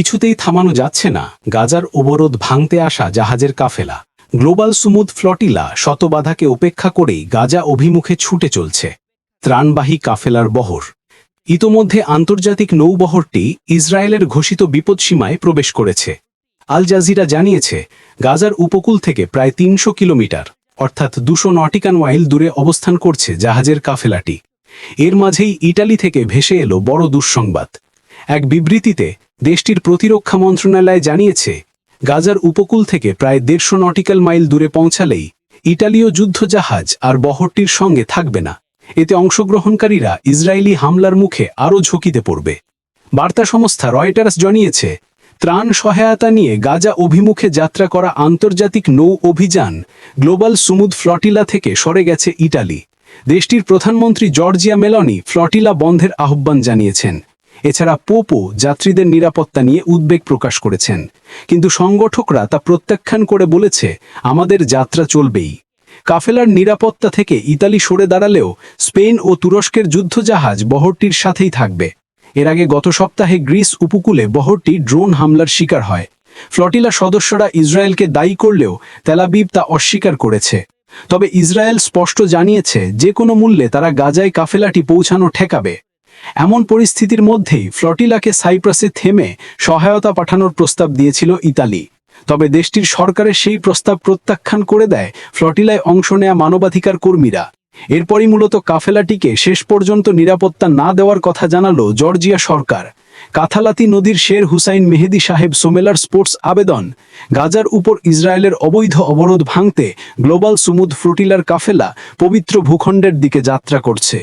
কিছুতেই থামানো যাচ্ছে না। গাজার অবরোধ ভাঙতে আসা জাহাজের কাফেলা। গ্লোবাল সুমুদ ফ্লটিলা শতবাধাকে উপেক্ষা করেই গাজা অভিমুখে ছুটে চলছে। ত্রাণবাহী কাফেলার বহর। ইতোমধ্যে আন্তর্জাতিক নৌবহরটি ইসরায়েলের ঘোষিত বিপদসীমায় প্রবেশ করেছে। আল জাজিরা জানিয়েছে, গাজার উপকূল থেকে প্রায় তিনশো কিলোমিটার, অর্থাৎ দুশো নটিকান মাইল দূরে অবস্থান করছে জাহাজের কাফেলাটি। এর মাঝেই ইটালি থেকে ভেসে এলো বড় দুঃসংবাদ। এক বিবৃতিতে দেশটির প্রতিরক্ষা মন্ত্রণালয় জানিয়েছে, গাজার উপকূল থেকে প্রায় দেড়শো নটিক্যাল মাইল দূরে পৌঁছালেই ইটালীয় যুদ্ধজাহাজ আর বহরটির সঙ্গে থাকবে না। এতে অংশগ্রহণকারীরা ইসরায়েলি হামলার মুখে আরও ঝুঁকিতে পড়বে। বার্তা সংস্থা রয়টার্স জানিয়েছে, ত্রাণ সহায়তা নিয়ে গাজা অভিমুখে যাত্রা করা আন্তর্জাতিক নৌ অভিযান গ্লোবাল সুমুদ ফ্লটিলা থেকে সরে গেছে ইটালি। দেশটির প্রধানমন্ত্রী জর্জিয়া মেলনি ফ্লটিলা বন্ধের আহ্বান জানিয়েছেন। এছাড়া পোপো যাত্রীদের নিরাপত্তা নিয়ে উদ্বেগ প্রকাশ করেছেন। কিন্তু সংগঠকরা তা প্রত্যাখ্যান করে বলেছে, আমাদের যাত্রা চলবেই। কাফেলার নিরাপত্তা থেকে ইতালি সরে দাঁড়ালেও স্পেন ও তুরস্কের যুদ্ধজাহাজ বহরটির সাথেই থাকবে। এর আগে গত সপ্তাহে গ্রিস উপকূলে বহরটি ড্রোন হামলার শিকার হয়। ফ্লটিলা সদস্যরা ইসরায়েলকে দায়ী করলেও তেলাবিব তা অস্বীকার করেছে। তবে ইসরায়েল স্পষ্ট জানিয়েছে, যে কোনো মূল্যে তারা গাজায় কাফেলাটি পৌঁছানো ঠেকাবে। এমন পরিস্থিতির মধ্যেই ফ্লটিলাকে সাইপ্রাসে থেমে সহায়তা পাঠানোর প্রস্তাব দিয়েছিল ইতালি। তবে দেশটির সরকারের সেই প্রস্তাব প্রত্যাখ্যান করে দেয় ফ্লটিলায় অংশ নেয়া মানবাধিকার কর্মীরা। এরপরই মূলত কাফেলাটিকে শেষ পর্যন্ত নিরাপত্তা না দেওয়ার কথা জানালো জর্জিয়া সরকার। কাথালাতি নদীর শের হুসাইন মেহেদি সাহেব সোমেলার স্পোর্টস আবেদন, গাজার উপর ইসরায়েলের অবৈধ অবরোধ ভাঙতে গ্লোবাল সুমুদ ফ্রুটিলার কাফেলা পবিত্র ভূখণ্ডের দিকে যাত্রা করছে।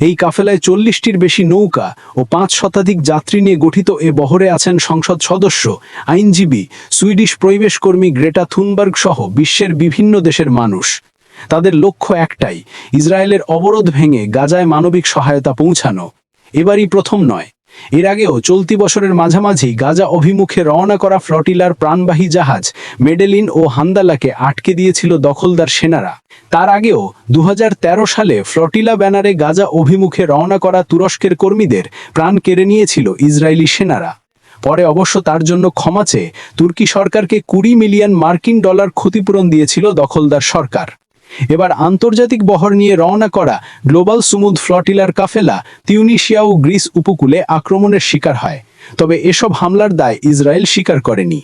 এই কাফেলায় চল্লিশটির বেশি নৌকা ও পাঁচ শতাধিক যাত্রী নিয়ে গঠিত এ বহরে আছেন সংসদ সদস্য, আইনজীবী, সুইডিশ পরিবেশকর্মী গ্রেটা থুনবার্গ সহ বিশ্বের বিভিন্ন দেশের মানুষ। তাদের লক্ষ্য একটাই, ইসরায়েলের অবরোধ ভেঙে গাজায় মানবিক সহায়তা পৌঁছানো। এবারই প্রথম নয়। এর আগেও চলতি বছরের মাঝামাঝি গাজা অভিমুখে রওনা করা ফ্লটিলার প্রাণবাহী জাহাজ মেডেলিন ও হান্দালাকে আটকে দিয়েছিল দখলদার সেনারা। তার আগেও দু হাজার তেরো সালে ফ্লটিলা ব্যানারে গাজা অভিমুখে রওনা করা তুরস্কের কর্মীদের প্রাণ কেড়ে নিয়েছিল ইসরায়েলি সেনারা। পরে অবশ্য তার জন্য ক্ষমা চেয়ে তুর্কি সরকারকে কুড়ি মিলিয়ন মার্কিন ডলার ক্ষতিপূরণ দিয়েছিল দখলদার সরকার। এবার আন্তর্জাতিক বহর নিয়ে রওনা করা গ্লোবাল সুমুদ ফ্লটিলার কাফেলা তিউনিশিয়া ও গ্রিস উপকূলে আক্রমণের শিকার হয়। তবে এসব হামলার দায় ইসরায়েল স্বীকার করেনি।